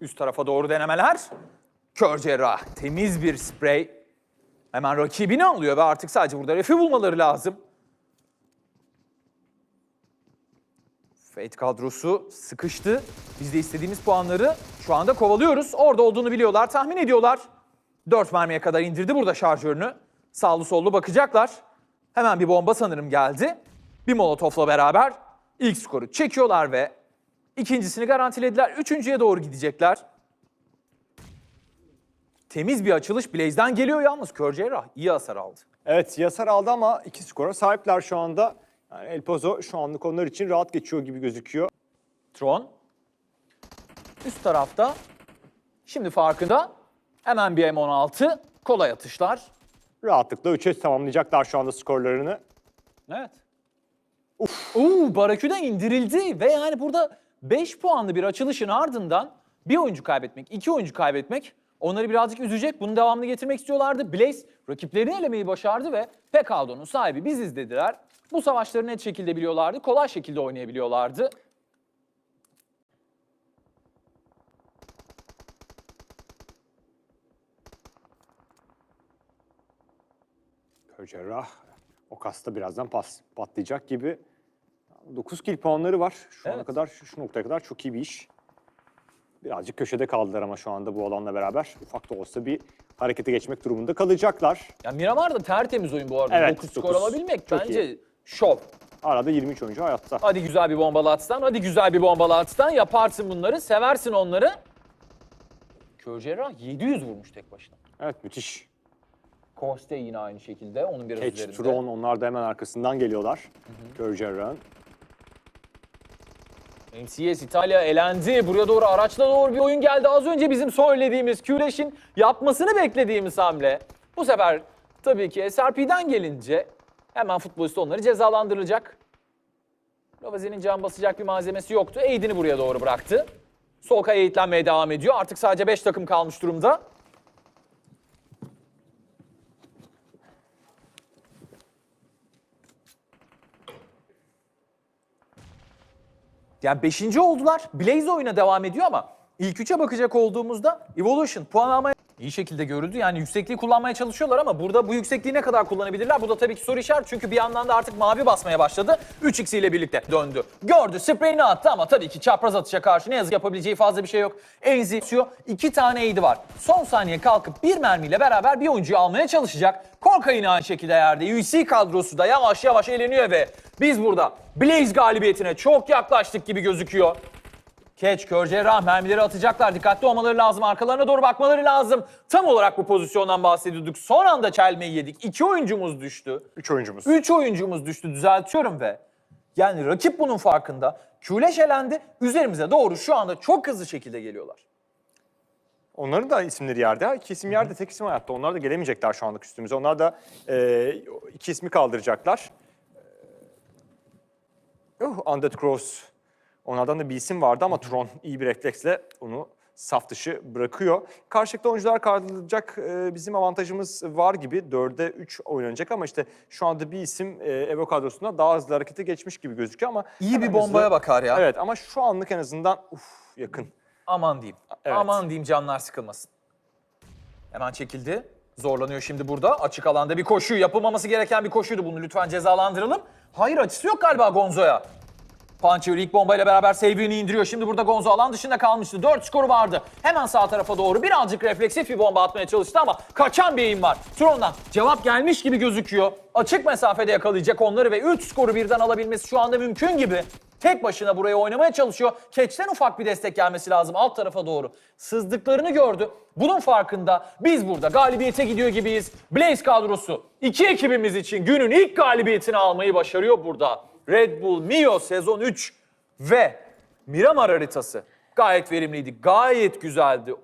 Üst tarafa doğru denemeler. Kör cerrah. Temiz bir sprey. Hemen rakibini alıyor ve artık sadece burada refi bulmaları lazım. Fate kadrosu sıkıştı. Biz de istediğimiz puanları şu anda kovalıyoruz. Orada olduğunu biliyorlar, tahmin ediyorlar. 4 mermiye kadar indirdi burada şarjörünü. Sağlı sollu bakacaklar. Hemen bir bomba sanırım geldi. Bir molotofla beraber ilk skoru çekiyorlar ve ikincisini garantilediler. Üçüncüye doğru gidecekler. Temiz bir açılış Blaze'den geliyor yalnız. Kör cerrah iyi hasar aldı. Evet Yasar aldı ama iki skora sahipler şu anda. Yani El Pozo şu anlık onlar için rahat geçiyor gibi gözüküyor. Tron. Üst tarafta. Şimdi farkında. Hemen bir M16. Kolay atışlar. Rahatlıkla 3'e tamamlayacaklar şu anda skorlarını. Evet. Uf. Oo, Barakü'den indirildi ve yani burada 5 puanlı bir açılışın ardından bir oyuncu kaybetmek, iki oyuncu kaybetmek onları birazcık üzecek. Bunu devamlı getirmek istiyorlardı. Blaze rakiplerini elemeyi başardı ve Pekaldon'un sahibi biziz dediler. Bu savaşları net şekilde biliyorlardı, kolay şekilde oynayabiliyorlardı. Cerrah o kasta birazdan pas, patlayacak gibi. 9 kill puanları var. Şu ana Evet. kadar, şu, şu noktaya kadar çok iyi bir iş. Birazcık köşede kaldılar ama şu anda bu alanla beraber. Ufak da olsa bir harekete geçmek durumunda kalacaklar. Ya Miramar da tertemiz oyun bu arada. Evet, 9 skor alabilmek Çok bence iyi. şov. Arada 23 oyuncu hayatta. Hadi güzel bir bombalı atsan, hadi güzel bir bombalı atsan yaparsın bunları, seversin onları. Kör cerrah 700 vurmuş tek başına. Evet müthiş. Koste yine aynı şekilde, onun biraz Catch, üzerinde. Tron onlar da hemen arkasından geliyorlar. Kör Cerrah'ın. MCS İtalya elendi. Buraya doğru araçla doğru bir oyun geldi. Az önce bizim söylediğimiz Küreş'in yapmasını beklediğimiz hamle. Bu sefer tabii ki SRP'den gelince hemen futbolist onları cezalandırılacak. Lavazi'nin can basacak bir malzemesi yoktu. Aid'ini buraya doğru bıraktı. Solkay eğitlenmeye devam ediyor. Artık sadece 5 takım kalmış durumda. Yani 5. oldular. Blaze oyuna devam ediyor ama ilk üçe bakacak olduğumuzda Evolution puan almaya iyi şekilde görüldü. Yani yüksekliği kullanmaya çalışıyorlar ama burada bu yüksekliği ne kadar kullanabilirler? Bu da tabii ki soru işareti çünkü bir yandan da artık mavi basmaya başladı. 3x ile birlikte döndü. Gördü, spreyini attı ama tabii ki çapraz atışa karşı ne yazık yapabileceği fazla bir şey yok. Enzi atıyor. iki tane aidi var. Son saniye kalkıp bir mermiyle beraber bir oyuncuyu almaya çalışacak. Korka yine aynı şekilde yerde. UC kadrosu da yavaş yavaş eleniyor ve biz burada Blaze galibiyetine çok yaklaştık gibi gözüküyor. Keç, Kör Cerrah mermileri atacaklar. Dikkatli olmaları lazım. Arkalarına doğru bakmaları lazım. Tam olarak bu pozisyondan bahsediyorduk. Son anda çelmeyi yedik. İki oyuncumuz düştü. 3 oyuncumuz. Üç oyuncumuz düştü. Düzeltiyorum ve yani rakip bunun farkında. Küleş elendi. Üzerimize doğru şu anda çok hızlı şekilde geliyorlar. Onların da isimleri yerde. İki isim yerde, tek isim hayatta. Onlar da gelemeyecekler şu anlık üstümüze. Onlar da e, iki ismi kaldıracaklar. Oh, Undead Cross. Onlardan da bir isim vardı ama Tron iyi bir refleksle onu saf dışı bırakıyor. Karşılıklı oyuncular kaldırılacak e, bizim avantajımız var gibi. 4'e 3 oynanacak ama işte şu anda bir isim e, Evo kadrosunda daha hızlı harekete geçmiş gibi gözüküyor ama İyi bir bombaya hızlı- bakar ya. Evet ama şu anlık en azından uf, yakın. Aman diyeyim. Evet. Aman diyeyim canlar sıkılmasın. Hemen çekildi. Zorlanıyor şimdi burada. Açık alanda bir koşu. Yapılmaması gereken bir koşuydu. Bunu lütfen cezalandıralım. Hayır açısı yok galiba Gonzo'ya. Puncher ilk bombayla beraber save'ini indiriyor. Şimdi burada Gonzo alan dışında kalmıştı. 4 skoru vardı. Hemen sağ tarafa doğru birazcık refleksif bir bomba atmaya çalıştı ama kaçan bir eğim var. Tron'dan cevap gelmiş gibi gözüküyor. Açık mesafede yakalayacak onları ve 3 skoru birden alabilmesi şu anda mümkün gibi. Tek başına buraya oynamaya çalışıyor. Keç'ten ufak bir destek gelmesi lazım alt tarafa doğru. Sızdıklarını gördü. Bunun farkında biz burada galibiyete gidiyor gibiyiz. Blaze kadrosu iki ekibimiz için günün ilk galibiyetini almayı başarıyor burada. Red Bull Mio sezon 3 ve Miramar haritası gayet verimliydi. Gayet güzeldi.